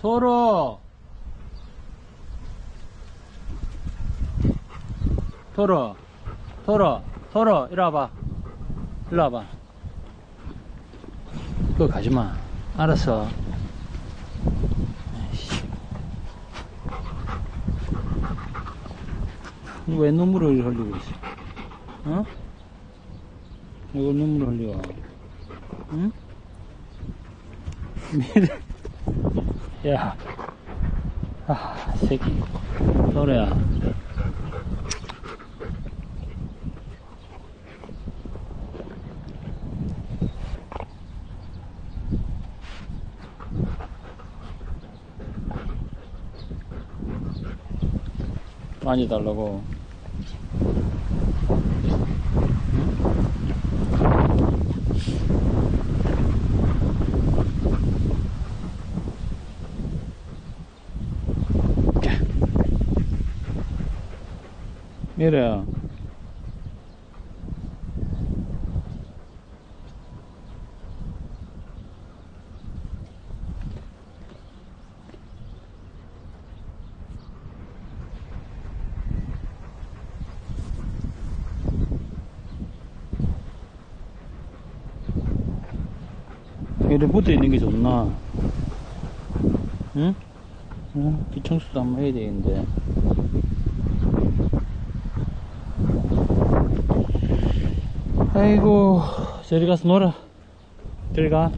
토로 토로 토로 토로 이리 와봐. 이리 와봐. 그거 가지마. 알았어. 왜 눈물을 흘리고 있어? 어? 이거 눈물을 흘려 응? 미래 야, 아, 새끼, 노래야. 많이 달라고. 미 래야. 이래 붙어 있는 게 좋나? 응? 응? 뒤청소도 한번 해야 되겠는데. 아이고, 저리 가서 놀아. 저리 가.